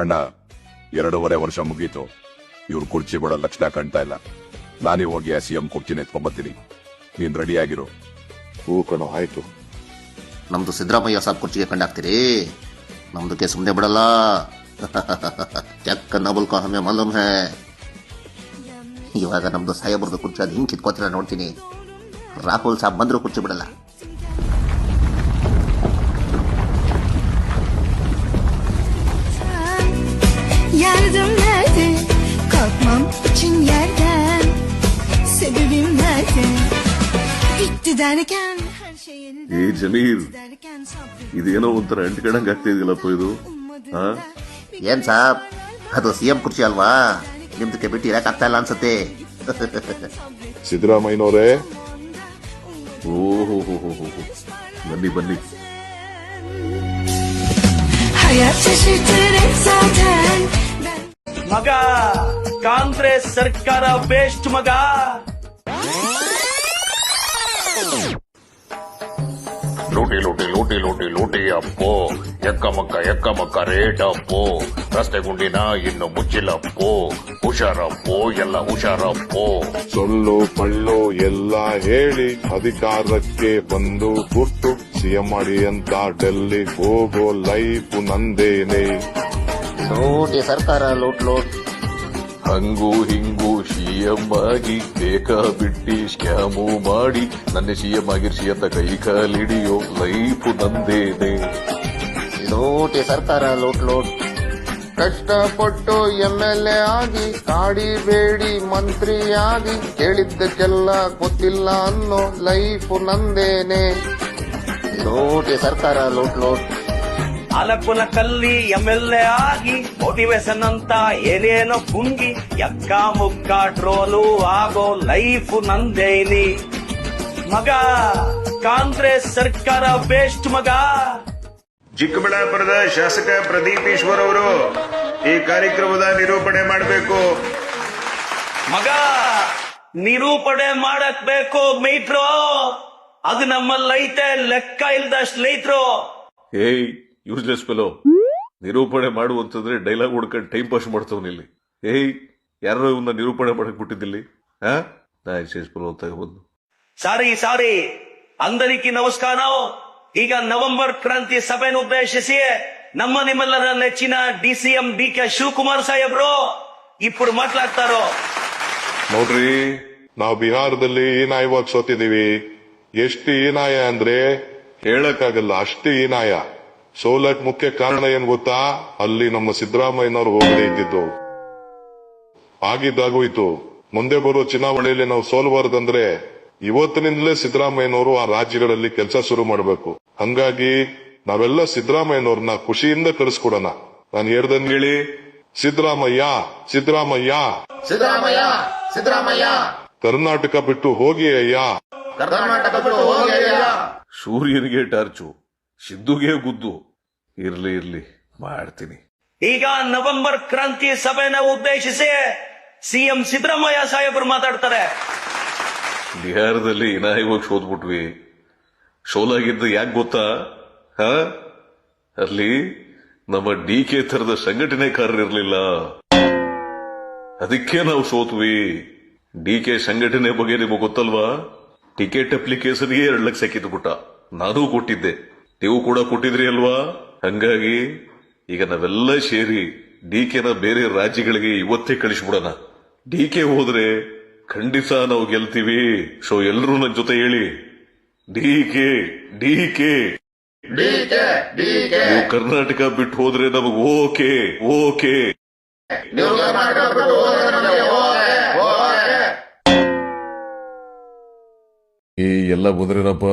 ಅಣ್ಣ ಎರಡೂವರೆ ವರ್ಷ ಮುಗೀತು. ಇವ್ರು ಕುರ್ಚಿ ಬಿಡೋ ಲಕ್ಷಣ ಕಾಣ್ತಾ ಇಲ್ಲ. ನಾನೇ ಹೋಗಿ ಆ ಸಿಎಂ ಕುರ್ಚಿನ ಎತ್ಕೊಂಬತ್ತೀನಿ. ನೀನ್ ರೆಡಿ ಆಗಿರು. ಹೂ ಕಣೋ ಆಯ್ತು. ನಮ್ದು ಸಿದ್ದರಾಮಯ್ಯ ಸಾಬ್ ಕುರ್ಚಿಗೆ ಕಂಡಾಕ್ತೀರಿ ನಮ್ದಕ್ಕೆ ಸುಮ್ಮನೆ ಬಿಡಲ್ಲ. ಚಕ್ಕ ನಬುಲ್ ಕೋ ಹಮೆ ಮಾಲೂಮ್ ಹೇ ಇವಾಗ ನಮ್ದು ಸಾಹೇಬ್ರದ್ದು ಕುರ್ಚಿ ಅದು ಹಿಂಗೆ ಕಿತ್ಕೋತೀರ ನೋಡ್ತೀನಿ. ರಾಹುಲ್ ಸಾಬ್ ಬಂದರೂ ಕುರ್ಚಿ ಬಿಡಲ್ಲ. Yardım nerede? Kalkmam için yerden Sebebim nerede? Bitti derken her şey yeniden ಏ ಜಮೀರ್ ಇದೇನೋ ಒಂಥರ ಅಂಟ್ಕಣಂಗ್ ಆಗ್ತಾ ಇದೆಯಲ್ಲಪ್ಪ ಇದು ಹಾ ಏನ್ ಸಾಬ್ ಅದು ಸಿ ಎಂ ಕುರ್ಚಿ ಅಲ್ವಾ ನಿಮ್ದಕ್ಕೆ ಬಿಟ್ಟು ಇರಕ್ ಆಗ್ತಾ ಇಲ್ಲ ಅನ್ಸತ್ತೆ ಸಿದ್ದರಾಮಯ್ಯನವರೇ ಓಹೋ ಹೋ ಹೋ ಹೋ ಹೋ. ಬನ್ನಿ ಬನ್ನಿ Hayat şaşırtır hep zaten ಮಗ ಕಾಂಗ್ರೆಸ್ ಸರ್ಕಾರ ಬೇಸ್ಟ್ ಮಗ. ಲೂಟಿ ಲೂಟಿ ಲೂಟಿ ಲೂಟಿ ಲೂಟಿ ಅಪ್ಪೋ. ಎಕ್ಕ ಮಕ್ಕ ಎಕ್ಕ ಮಕ್ಕ ರೇಟ್ ಅಪ್ಪೋ. ರಸ್ತೆ ಗುಂಡಿನ ಇನ್ನು ಮುಚ್ಚಿಲಪ್ಪೋ. ಹುಷಾರಪ್ಪೋ ಎಲ್ಲ ಹುಷಾರಪ್ಪೋ. ಸೊಳ್ಳು ಪಳ್ಳು ಎಲ್ಲ ಹೇಳಿ ಅಧಿಕಾರಕ್ಕೆ ಬಂದು ಕುಟ್ಟು ಸಿಎಂ ಮಾಡಿ ಅಂತ ಡೆಲ್ಲಿ ಹೋಗೋ ಲೈಫ್ ನಂದೇನೆ. ಲೂಟಿ ಸರ್ಕಾರ ಲೋಟ್ ಲೋಟ್. ಹಂಗು ಹಿಂಗು ಸಿಎಂ ಆಗಿ ಬೇಕಾ ಬಿಟ್ಟಿ ಸ್ಕ್ಯಾಮು ಮಾಡಿ ನನ್ನ ಸಿಎಂ ಆಗಿರ್ಸಿ ಅಂತ ಕೈ ಕಾಲಿಡಿಯೋ ಲೈಫ್ ನಂದೇನೆ. ಲೋಟಿ ಸರ್ಕಾರ ಲೋಟ್ ಲೋಟ್. ಕಷ್ಟಪಟ್ಟು ಎಂ ಎಲ್ ಎ ಆಗಿ ಕಾಡಿ ಬೇಡಿ ಮಂತ್ರಿಯಾಗಿ ಕೇಳಿದ್ದಕ್ಕೆಲ್ಲ ಗೊತ್ತಿಲ್ಲ ಅನ್ನೋ ಲೈಫ್ ನಂದೇನೆ. ಲೋಟಿ ಸರ್ಕಾರ ಲೋಟ್ ಲೂಟ್. ಅಲಕುಲ ಕಲ್ಲಿ ಎಂ ಎಲ್ ಎ ಆಗಿ ಮೋಟಿವೇಶನ್ ಅಂತ ಏನೇನೋ ಕುಂಗಿ ಎಕ್ಕ ಮುಕ್ಕ ಟ್ರೋಲು ಆಗೋ ಲೈಫ್ ನಂದೇನಿ. ಮಗ ಕಾಂಗ್ರೆಸ್ ಸರ್ಕಾರ ಬೇಸ್ಟ್ ಮಗ. ಚಿಕ್ಕಬಳ್ಳಾಪುರದ ಶಾಸಕ ಪ್ರದೀಪ್ ಈಶ್ವರ್ ಅವರು ಈ ಕಾರ್ಯಕ್ರಮದ ನಿರೂಪಣೆ ಮಾಡಬೇಕು. ಮಗ ನಿರೂಪಣೆ ಮಾಡಕ್ ಬೇಕು ಮೈತ್ರೋ. ಅದು ನಮ್ಮಲ್ಲೈತೆ ಲೆಕ್ಕ ಇಲ್ದಷ್ಟು ಏಯ್ ಯೂಸ್ಲೆಸ್ ಫೆಲೋ ನಿರೂಪಣೆ ಮಾಡುವಂತಂದ್ರೆ ಡೈಲಾಗ್ ಹುಡ್ಕೊಂಡು ಟೈಮ್ ಪಾಸ್ ಮಾಡ್ತವನಿಲ್ಲಿ ಏಯ್ ಯಾರೋ ಇವನ್ನ ನಿರೂಪಣೆ ಮಾಡಕ್ ಬಿಟ್ಟಿದ್ದಿಲ್ಲಿ? ಹಾ? ನಾಯ್ ಬಂದು. ಸಾರಿ ಸಾರಿ. ಅಂದರಿಕಿ ನಮಸ್ಕಾರ ಈಗ ನವೆಂಬರ್ ಕ್ರಾಂತಿ ಸಭೆಯನ್ನು ಉದ್ದೇಶಿಸಿ ನಮ್ಮ ನಿಮ್ಮೆಲ್ಲರ ನೆಚ್ಚಿನ D C M D K Shivakumar ಸಾಹೇಬ್ರು ಇಬ್ಬರು ಮಾತಾಡ್ತಾರೋ ನೋಡ್ರಿ ನಾವು ಬಿಹಾರದಲ್ಲಿ ನಾಯವಾಗಿ ಸೋತಿದೀವಿ ಎಷ್ಟು ಈ ಅಂದ್ರೆ ಹೇಳಕ್ಕಾಗಲ್ಲ ಅಷ್ಟು ಈ ಸೋಲಕ್ ಮುಖ್ಯ ಕಾರಣ ಏನ್ ಗೊತ್ತಾ? ಅಲ್ಲಿ ನಮ್ಮ ಸಿದ್ದರಾಮಯ್ಯನವರು ಹೋಗದೆ ಇದ್ದಿದ್ದು. ಆಗಿದ್ದಾಗೋಯ್ತು. ಮುಂದೆ ಬರೋ ಚುನಾವಣೆಯಲ್ಲಿ ನಾವು ಸೋಲಬಾರದಂದ್ರೆ ಇವತ್ತಿನಿಂದಲೇ ಸಿದ್ದರಾಮಯ್ಯನವರು ಆ ರಾಜ್ಯಗಳಲ್ಲಿ ಕೆಲಸ ಶುರು ಮಾಡಬೇಕು. ಹಂಗಾಗಿ ನಾವೆಲ್ಲ ಸಿದ್ದರಾಮಯ್ಯನವ್ರನ್ನ ಖುಷಿಯಿಂದ ಕರೆಸ್ಕೊಡೋಣ. ನಾನು ಹೇಳ್ದಂಗೆ ಹೇಳಿ ಸಿದ್ದರಾಮಯ್ಯ ಸಿದ್ದರಾಮಯ್ಯ. ಸಿದ್ದರಾಮಯ್ಯ ಸಿದ್ದರಾಮಯ್ಯ. ಕರ್ನಾಟಕ ಬಿಟ್ಟು ಹೋಗಿ ಅಯ್ಯ. ಕರ್ನಾಟಕ ಬಿಟ್ಟು ಹೋಗಿ ಅಯ್ಯ. ಸೂರ್ಯನಿಗೆ ಟಾರ್ಚು ಸಿದ್ದುಗೆ ಗುದ್ದು. ಇರ್ಲಿ ಇರ್ಲಿ ಮಾಡ್ತೀನಿ. ಈಗ ನವೆಂಬರ್ ಕ್ರಾಂತಿ ಸಭೆನ ಉದ್ದೇಶಿಸಿ ಸಿಎಂ ಸಿದ್ದರಾಮಯ್ಯ ಸಾಹೇಬರು ಮಾತಾಡ್ತಾರೆ. ಬಿಹಾರದಲ್ಲಿ ಇನ್ನ ಹೋಗಿ ಸೋದ್ಬಿಟ್ವಿ ಸೋಲಾಗಿದ್ದು ಯಾಕೆ ಗೊತ್ತಾ? ಹ? ಅಲ್ಲಿ ನಮ್ಮ ಡಿ ಕೆ ತರದ ಸಂಘಟನೆಕಾರರು ಇರಲಿಲ್ಲ. ಅದಕ್ಕೆ ನಾವು ಸೋತ್ವಿ. ಡಿ ಕೆ ಸಂಘಟನೆ ಬಗ್ಗೆ ನಿಮಗೆ ಗೊತ್ತಲ್ವಾ? ಟಿಕೆಟ್ ಅಪ್ಲಿಕೇಶನ್ಗೆ ಎರಡು ಲಕ್ಷ ಕಿತ್ಬಿಟ್ಟ ನಾನು ಕೊಟ್ಟಿದ್ದೆ. ನೀವು ಕೂಡ ಕೊಟ್ಟಿದ್ರಿ ಅಲ್ವಾ? ಹಂಗಾಗಿ ಈಗ ನಾವೆಲ್ಲ ಸೇರಿ ಡಿ ಕೆನ ಬೇರೆ ರಾಜ್ಯಗಳಿಗೆ ಇವತ್ತೇ ಕಳಿಸ್ಬಿಡೋಣ. ಡಿ ಕೆ ಹೋದ್ರೆ ಖಂಡಿತ ನಾವು ಗೆಲ್ತೀವಿ. ಸೊ ಎಲ್ಲರೂ ನನ್ನ ಜೊತೆ ಹೇಳಿ. D K D K. ನೀವು ಕರ್ನಾಟಕ ಬಿಟ್ಟು ಹೋದ್ರೆ ನಮಗ್ ಓಕೆ ಓಕೆ. ಏ ಎಲ್ಲ ಬಂದ್ರೇನಪ್ಪ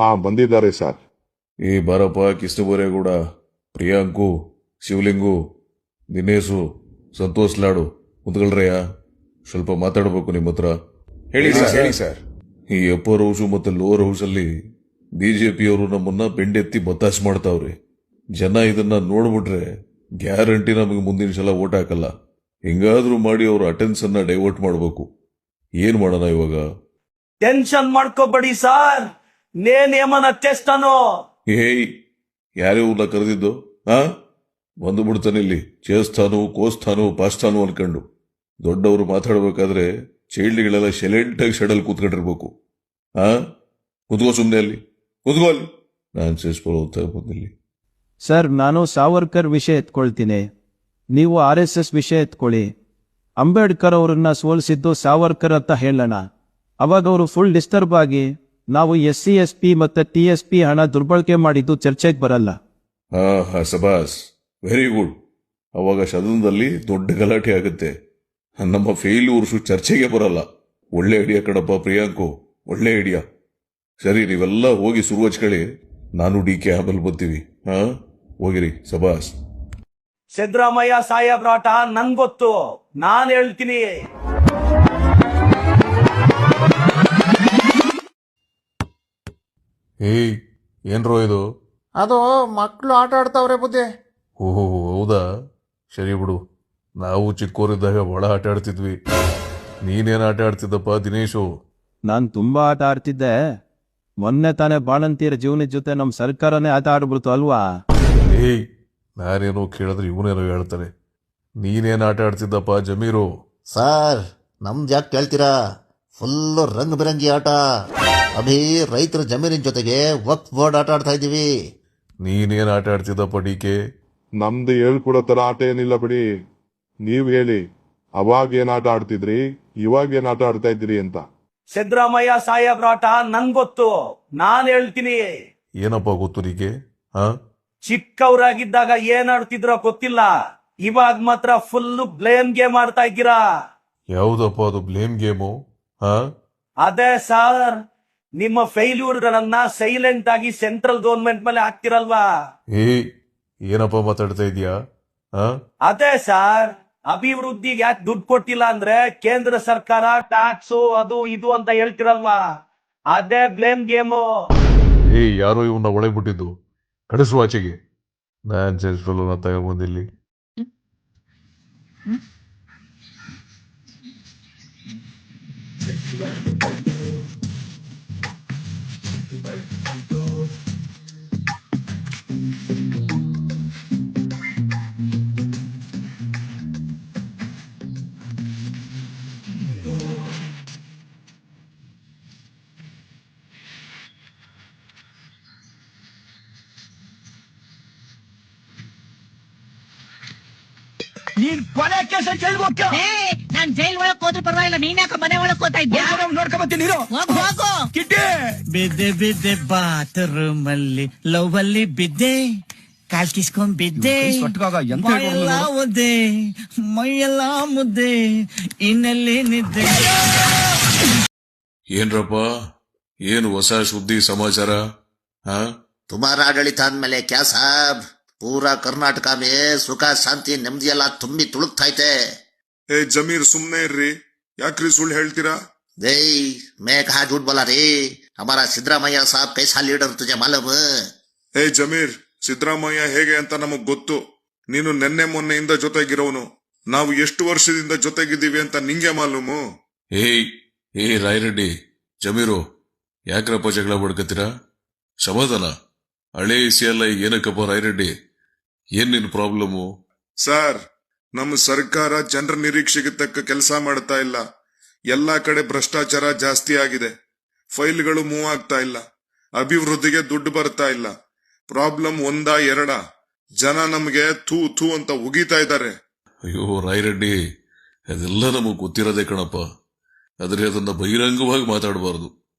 ಹಾ ಬಂದಿದ್ದಾರೆ ಸರ್. ಏ ಬಾರಪ್ಪ ಕಿಷ್ಟುಬೋರೇಗೌಡ ಪ್ರಿಯಾಂಕು ಶಿವಲಿಂಗು ದಿನೇಶು ಸಂತೋಷ್ ಲಾಡು ಕುಂತ್ಕೊಳ್ರಯ್ಯ ಸ್ವಲ್ಪ ಮಾತಾಡಬೇಕು ನಿಮ್ಮ ಹತ್ರ. ಹೇಳಿ ಸರ್. ಹೇಳಿ ಸರ್. ಈ ಅಪ್ಪರ್ ಹೌಸು ಮತ್ತು ಲೋವರ್ ಹೌಸ್ ಅಲ್ಲಿ ಬಿಜೆಪಿಯವರು ನಮ್ಮನ್ನ ಬೆಂಡೆತ್ತಿ ಬತ್ತಾಸ್ ಮಾಡ್ತಾವ್ರಿ. ಜನ ಇದನ್ನ ನೋಡ್ಬಿಟ್ರೆ ಗ್ಯಾರಂಟಿ ನಮಗೆ ಮುಂದಿನ ಸಲ ಓಟ್ ಹಾಕಲ್ಲ. ಹಿಂಗಾದ್ರೂ ಮಾಡಿ ಅವ್ರ ಅಟೆನ್ಸ್ ಅನ್ನ ಡೈವರ್ಟ್ ಮಾಡಬೇಕು. ಏನ್ ಮಾಡೋಣ ಇವಾಗ? ಟೆನ್ಷನ್ ಮಾಡ್ಕೋಬೇಡಿ ಸರ್. ನೇನ್ ಏಮನ ಚೆಸ್ಟ್ ಅನ್ನು? ಏಯ್ ಯಾರೇ ಊರ್ನ ಕರೆದಿದ್ದು ಹಾ ಬಂದು ಇಲ್ಲಿ. ಚೇಸ್ತಾನು ಕೋಸ್ತಾನು ಪಾಸ್ತಾನು ಅನ್ಕೊಂಡು. ದೊಡ್ಡವರು ಮಾತಾಡ್ಬೇಕಾದ್ರೆ ಚೈಲ್ಡ್ಗಳೆಲ್ಲ ಸೆಲೆಂಟಾಗಿ ಸೆಡಲ್ ಕೂತ್ಕೊಂಡಿರ್ಬೇಕು. ಆ? ಕುತ್ಕೋ ಸುಮ್ಮನೆ ಅಲ್ಲಿ. ಕುತ್ಕೋ ಅಲ್ಲಿ. ನಾನು ಸೇಸ್ಬೋದು ಹೋಗ್ತಾ ಸರ್, ನಾನು ಸಾವರ್ಕರ್ ವಿಷಯ ಎತ್ಕೊಳ್ತೀನಿ. ನೀವು ಆರ್ ಎಸ್ ಎಸ್ ವಿಷಯ ಎತ್ಕೊಳ್ಳಿ. ಅಂಬೇಡ್ಕರ್ ಅವರನ್ನ ಸೋಲಿಸಿದ್ದು ಸಾವರ್ಕರ್ ಅಂತ ಹೇಳೋಣ. ಅವಾಗ ಅವರು ಫುಲ್ ಡಿಸ್ಟರ್ಬ್ ಆಗಿ ನಾವು ಎಸ್ ಸಿ ಎಸ್ ಪಿ ಮತ್ತೆ ಟಿ ಎಸ್ ಪಿ ಹಣ ದುರ್ಬಳಕೆ ಮಾಡಿದ್ದು ಚರ್ಚೆಗೆ ಬರಲ್ಲ. ಹಾ ಹಾ ಸಬಾಸ್. ವೆರಿ ಗುಡ್ ಅವಾಗ ಸದನದಲ್ಲಿ ದೊಡ್ಡ ಗಲಾಟೆ ಆಗುತ್ತೆ. ನಮ್ಮ ಫೇಲ್ಯೂರ್ಸು ಚರ್ಚೆಗೆ ಬರಲ್ಲ. ಒಳ್ಳೆ ಐಡಿಯಾ ಕಡಪ್ಪ ಪ್ರಿಯಾಂಕು. ಒಳ್ಳೆ ಐಡಿಯಾ ಸರಿ ನೀವೆಲ್ಲ ಹೋಗಿ ಶುರು ಹಚ್ಕೊಳ್ಳಿ ನಾನು ಡಿ ಕೆ ಆಮೇಲೆ ಬರ್ತೀವಿ. ಹಾ ಹೋಗಿರಿ ಸಬಾಸ್. ಸಿದ್ದರಾಮಯ್ಯ ಸಾಹೇಬ್ರಾಟ ನನ್ ಗೊತ್ತು ನಾನ್ ಹೇಳ್ತೀನಿ. ಏಯ್ ಏನ್ರೋ ಇದು? ಅದು ಮಕ್ಕಳು ಆಟ ಆಡ್ತಾವ್ರೆ ಬುದ್ಧಿ. ಓಹೋ ಹೌದಾ? ಸರಿ ಬಿಡು. ನಾವು ಚಿಕ್ಕೋರಿದ್ದಾಗ ಒಳ ಆಟ ಆಡ್ತಿದ್ವಿ. ನೀನೇನು ಆಟ ಆಡ್ತಿದ್ದಪ್ಪ ದಿನೇಶು? ನಾನು ತುಂಬಾ ಆಟ ಆಡ್ತಿದ್ದೆ. ಮೊನ್ನೆ ತಾನೇ ಬಾಣಂತಿಯರ ಜೀವನದ ಜೊತೆ ನಮ್ಮ ಸರ್ಕಾರನೇ ಆಟ ಆಡ್ಬಿಡ್ತು ಅಲ್ವಾ? ಏಯ್ ನಾನೇನೋ ಕೇಳಿದ್ರೆ ಇವನೇನೋ ಹೇಳ್ತಾರೆ. ನೀನೇನು ಆಟ ಆಡ್ತಿದ್ದಪ್ಪ ಜಮೀರು? ಸರ್ ನಮ್ದು ಯಾಕೆ ಕೇಳ್ತೀರಾ? ಫುಲ್ಲು ರಂಗ್ ಬಿರಂಗಿ ಆಟ. ಅಭಿ ರೈತರ ಜಮೀನಿನ ಜೊತೆಗೆ ವಕ್ ಬೋರ್ಡ್ ಆಟ ಆಡ್ತಾ ಇದ್ದೀವಿ. ನೀನೇನ್ ಆಟ ಆಡ್ತಿದ್ದಪ್ಪ ಡಿ ಕೆ ನಮ್ದು ಹೇಳ್ಕೊಡೋ ತರ ಆಟ ಏನಿಲ್ಲ ಬಿಡಿ. ನೀವ್ ಹೇಳಿ ಅವಾಗ ಏನ್ ಆಟ ಆಡ್ತಿದ್ರಿ ಇವಾಗ ಏನ್ ಆಟ ಆಡ್ತಾ ಇದ್ರಿ ಅಂತ. ಸಿದ್ದರಾಮಯ್ಯ ಸಾಹೇಬ್ರಾಟ ನನ್ ಗೊತ್ತು ನಾನ್ ಹೇಳ್ತೀನಿ. ಏನಪ್ಪ ಗೊತ್ತು ನೀಕೆ ಹಾ? ಚಿಕ್ಕವರಾಗಿದ್ದಾಗ ಏನ್ ಆಡ್ತಿದ್ರೋ ಗೊತ್ತಿಲ್ಲ. ಇವಾಗ ಮಾತ್ರ ಫುಲ್ ಬ್ಲೇಮ್ ಗೇಮ್ ಆಡ್ತಾ ಇದ್ದೀರಾ. ಯಾವ್ದಪ್ಪ ಅದು ಬ್ಲೇಮ್ ಗೇಮು ಹಾ? ಅದೇ ಸರ್ ನಿಮ್ಮ ಫೇಲ್ಯೂರ್ ಗಳನ್ನ ಸೈಲೆಂಟ್ ಆಗಿ ಸೆಂಟ್ರಲ್ ಗೌರ್ಮೆಂಟ್ ಮೇಲೆ ಹಾಕ್ತಿರಲ್ವಾ? ಏ ಏನಪ್ಪ ಮಾತಾಡ್ತಾ ಇದೀಯಾ ಅದೇ ಸರ್ ಅಭಿವೃದ್ಧಿಗೆ ಯಾಕೆ ದುಡ್ಡು ಕೊಟ್ಟಿಲ್ಲ ಅಂದ್ರೆ ಕೇಂದ್ರ ಸರ್ಕಾರ ಟ್ಯಾಕ್ಸ್ ಅದು ಇದು ಅಂತ ಹೇಳ್ತಿರಲ್ವಾ? ಅದೇ ಬ್ಲೇಮ್ ಗೇಮು ಏ ಯಾರೋ ಇವನ್ನ ಒಳಗೆ ಬಿಟ್ಟಿದ್ದು. ನಾನು ಆಚೆಗೆ. ನಾನ್ ಸೇರಿಸಲು ತಗೊಂಬಂದಿಲ್ಲಿ ನಾನ್ ಜೈಲ್ ಒಳಗ್ ಹೋದ್ರು ಪರವಾಗಿಲ್ಲ ನೀನ್ ಯಾಕೆ ಮನೆ ಒಳಗ್ ಹೋಗ್ತಾ ಇದ್ಯಾ? ಹೋಗು ಹೋಗು. ಬಿದ್ದೆ ಬಿದ್ದೆ ಬಾತ್ರೂಮ್ ಅಲ್ಲಿ ಲವ್ ಅಲ್ಲಿ ಬಿದ್ದೆ ಕಾಲ್ ಕಿಸ್ಕೊಂಡ್ ಬಿದ್ದೆ. ಮೈಯೆಲ್ಲ ಮುದ್ದೆ ಮೈಯೆಲ್ಲ ಮುದ್ದೆ ಇನ್ನಲ್ಲಿ ನಿದ್ದೆ. ಏನ್ರಪ್ಪ? ಏನು ಹೊಸ ಸುದ್ದಿ ಸಮಾಚಾರ? ಹಾ ತುಮಾರ ಆಡಳಿತ ಅಂದ್ಮೇಲೆ ಕ್ಯಾ ಸಾಬ್? ಪೂರಾ ಕರ್ನಾಟಕ ಮೇ ಸುಖ ಶಾಂತಿ ನೆಮ್ಮದಿ ಎಲ್ಲ ತುಂಬಿ ತುಳುಕ್ತೈತೆ ಏ ಜಮೀರ್ ಸುಮ್ನೆ ಇರ್ರಿ ಯಾಕ್ರಿ ಸುಳ್ಳು ಹೇಳ್ತೀರಾ देई मैं कहा झूठ बोला रे हमारा सिद्धरामैया साहब कैसा लीडर तुझे मालूम है? ಏ ಜಮೀರ್ ಸಿದ್ದರಾಮಯ್ಯ ಹೇಗೆ ಅಂತ ನಮಗ್ ಗೊತ್ತು ನೀನು ನೆನ್ನೆ ಮೊನ್ನೆಯಿಂದ ಜೊತೆಗಿರೋನು ನಾವು ಎಷ್ಟು ವರ್ಷದಿಂದ ಜೊತೆಗಿದ್ದೀವಿ ಅಂತ ನಿಂಗೆ ಮಾಲೂಮು ಏಯ್ ಏ ರಾಯರೆಡ್ಡಿ ಜಮೀರು ಯಾಕ್ರಪ್ಪ ಜಗಳ ಬಡ್ಕತ್ತೀರಾ ಸಮಾಧಾನ ಹಳೆ ಇಸಿ ಎಲ್ಲ ಏನಕ್ಕಪ್ಪ ರಾಯರೆಡ್ಡಿ ಏನ್ ನಿನ್ ಪ್ರಾಬ್ಲಮ್ಮು ಸರ್ ನಮ್ಮ ಸರ್ಕಾರ ಜನರ ನಿರೀಕ್ಷೆಗೆ ತಕ್ಕ ಕೆಲಸ ಮಾಡ್ತಾ ಇಲ್ಲ. ಎಲ್ಲಾ ಕಡೆ ಭ್ರಷ್ಟಾಚಾರ ಜಾಸ್ತಿ ಆಗಿದೆ. ಫೈಲ್ಗಳು ಮೂವ್ ಆಗ್ತಾ ಇಲ್ಲ. ಅಭಿವೃದ್ಧಿಗೆ ದುಡ್ಡು ಬರ್ತಾ ಇಲ್ಲ. ಪ್ರಾಬ್ಲಮ್ ಒಂದಾ ಎರಡ. ಜನ ನಮ್ಗೆ ಥೂ ಥೂ ಅಂತ ಉಗಿತಾ ಇದ್ದಾರೆ. ಅಯ್ಯೋ ರಾಯರೆಡ್ಡಿ ಅದೆಲ್ಲ ನಮಗ್ ಗೊತ್ತಿರೋದೇ ಕಣಪ್ಪ. ಆದ್ರೆ ಅದನ್ನ ಬಹಿರಂಗವಾಗಿ ಮಾತಾಡಬಾರ್ದು.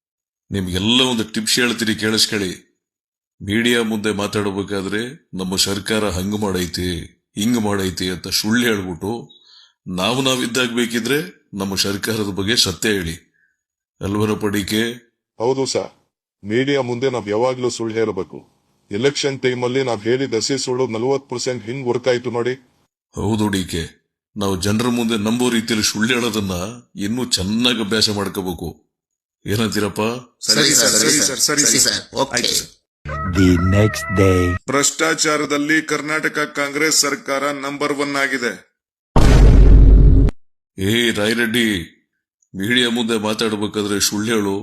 ನಿಮ್ಗೆಲ್ಲ ಒಂದು ಟಿಪ್ಸ್ ಹೇಳ್ತೀನಿ ಕೇಳಿಸ್ಕೊಳ್ಳಿ. ಮೀಡಿಯಾ ಮುಂದೆ ಮಾತಾಡಬೇಕಾದ್ರೆ ನಮ್ಮ ಸರ್ಕಾರ ಹಂಗ್ ಮಾಡೈತಿ ಹಿಂಗ್ ಮಾಡೈತಿ ಅಂತ ಸುಳ್ಳು ಹೇಳ್ಬಿಟ್ಟು ನಾವು ನಾವಿದ್ದಾಗ ಬೇಕಿದ್ರೆ ನಮ್ಮ ಸರ್ಕಾರದ ಬಗ್ಗೆ ಸತ್ಯ ಹೇಳಿ. ಅಲ್ವರ ಪಡಿಕೆ? ಹೌದು ಸರ್. ಮೀಡಿಯಾ ಮುಂದೆ ನಾವ್ ಯಾವಾಗ್ಲೂ ಸುಳ್ಳು ಹೇಳಬೇಕು. ಎಲೆಕ್ಷನ್ ಟೈಮಲ್ಲಿ ನಾವ್ ಹೇಳಿದ ಹಸಿ ಸುಳ್ಳು ನಲವತ್ ಪರ್ಸೆಂಟ್ ಹಿಂಗ್ ವರ್ಕ್ ಆಯ್ತು ನೋಡಿ. ಹೌದು ಡಿಕೆ ನಾವು ಜನರ ಮುಂದೆ ನಂಬೋ ರೀತಿಯಲ್ಲಿ ಸುಳ್ಳು ಹೇಳೋದನ್ನ ಇನ್ನೂ ಚೆನ್ನಾಗಿ ಅಭ್ಯಾಸ ಮಾಡ್ಕೋಬೇಕು. ಏನಂತೀರಪ್ಪ? ಸರಿ ಸರ್ ಸರಿ ಸರ್ ಸರಿ ಸರಿ. Sir sir. Okay. The next day ಭ್ರಷ್ಟಾಚಾರದಲ್ಲಿ Karnataka Congress ಸರ್ಕಾರ ನಂಬರ್ ಒನ್ ಆಗಿದೆ. ಏ ರಾಯರೆಡ್ಡಿ ಮೀಡಿಯಾ ಮುಂದೆ ಮಾತಾಡ್ಬೇಕಾದ್ರೆ ಸುಳ್ಳು ಹೇಳು.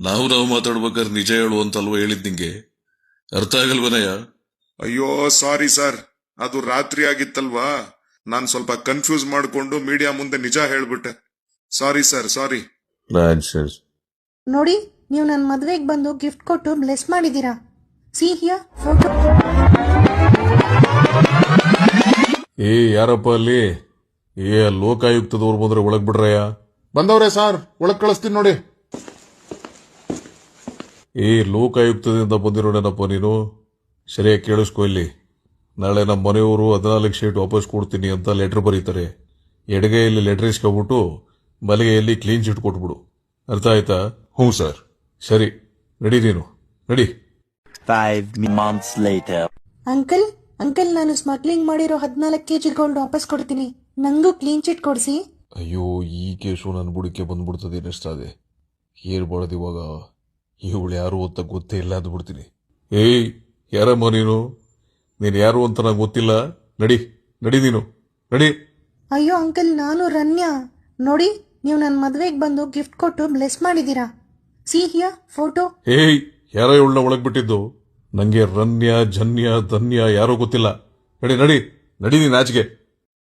ನಾವು ನಾವು ಮಾತಾಡ್ಬೇಕಾದ್ರೆ ನಿಜ ಹೇಳು ಅಂತಲ್ವ ಹೇಳಿದ್ ನಿಂಗೆ. ಅರ್ಥ ಆಗಲ್ವನಯ್ಯ ಅಯ್ಯೋ ಸಾರಿ ಸರ್ ಅದು ರಾತ್ರಿ ಆಗಿತ್ತಲ್ವಾ? ನಾನ್ ಸ್ವಲ್ಪ ಕನ್ಫ್ಯೂಸ್ ಮಾಡ್ಕೊಂಡು ಮೀಡಿಯಾ ಮುಂದೆ ನಿಜ ಹೇಳ್ಬಿಟ್ಟೆ. Sorry sir sorry. ನೋಡಿ ನೀವು ನನ್ನ ಮದುವೆಗೆ ಬಂದು ಗಿಫ್ಟ್ ಕೊಟ್ಟು ಬ್ಲೆಸ್ ಮಾಡಿದ್ದೀರಾ? ಸಿ ಹಿಯರ್ ಫೋಟೋ ಏ ಯಾರಪ್ಪ ಅಲ್ಲಿ? ಏ ಲೋಕಾಯುಕ್ತದವ್ರು ಬಂದ್ರೆ ಒಳಗ್ ಬಿಡ್ರಯ್ಯ? ಬಂದವ್ರೆ ಸರ್ ಒಳಗ್ ಕಳಿಸ್ತೀನಿ ನೋಡಿ. ಏ ಲೋಕಾಯುಕ್ತದಿಂದ ಬಂದಿರೋಣೇನಪ್ಪ ನೀನು? ಸರಿಯಾಗಿ ಕೇಳಿಸ್ಕೊ ಇಲ್ಲಿ. ನಾಳೆ ನಮ್ಮ ಮನೆಯವರು ಹದಿನಾಲ್ಕು ಶೀಟ್ ವಾಪಸ್ ಕೊಡ್ತೀನಿ ಅಂತ ಲೆಟರ್ ಬರೀತಾರೆ. ಎಡಗೈಯಲ್ಲಿ ಲೆಟರ್ ಇಸ್ಕೊಬಿಟ್ಟು ಮಲಗೆಯಲ್ಲಿ ಕ್ಲೀನ್ ಶೀಟ್ ಕೊಟ್ಬಿಡು. ಅರ್ಥ ಆಯ್ತಾ? ಹ್ಞೂ ಸರ್. ಸರಿ ನಡಿ ನೀನು. ನಡಿ. Five months later. Uncle uncle ನಾನು ಸ್ಮಗ್ಲಿಂಗ್ ಮಾಡಿರೋ ಹದಿನಾಲ್ಕು ಕೆ ಜಿ ಗೋಲ್ಡ್ ವಾಪಸ್ ಕೊಡ್ತೀನಿ. ನಂಗೂ ಕ್ಲೀನ್ ಚಿಟ್ ಕೊಡಿಸಿ. ಅಯ್ಯೋ ಈ ಕೇಸು ನನ್ನ ಬುಡಕ್ಕೆ ಬಂದ್ಬಿಡ್ತದೆ ಅನ್ನಿಸ್ತದೆ ಏರ್ಬಾರ್ದು ಇವಾಗ ಇವಳು ಯಾರು ಅಂತ ಗೊತ್ತೇ ಇಲ್ಲ ಅಂದ್ಬಿಡ್ತೀನಿ ಏಯ್ ಯಾರಮ್ಮ ನೀನು? ನೀನು ಯಾರು ಅಂತ ನಂಗೆ ಗೊತ್ತಿಲ್ಲ. ನಡಿ ನಡಿ ನೀನು. ನಡಿ. ಅಯ್ಯೋ ಅಂಕಲ್ ನಾನು ರನ್ಯಾ. ನೋಡಿ ನೀವು ನನ್ನ ಮದುವೆಗೆ ಬಂದು ಗಿಫ್ಟ್ ಕೊಟ್ಟು ಬ್ಲೆಸ್ ಮಾಡಿದ್ದೀರಾ. ಸಿ ಹಿಯಾ ಫೋಟೋ ಏಯ್ ಯಾರೋ ಉಳ್ಳ ಒಳಗ್ ಬಿಟ್ಟಿದ್ದು ನಂಗೆ ರನ್ಯ ಜನ್ಯ ಧನ್ಯ ಯಾರೋ ಗೊತ್ತಿಲ್ಲ. ನಡಿ ನಡಿ ನಡಿ ನೀನು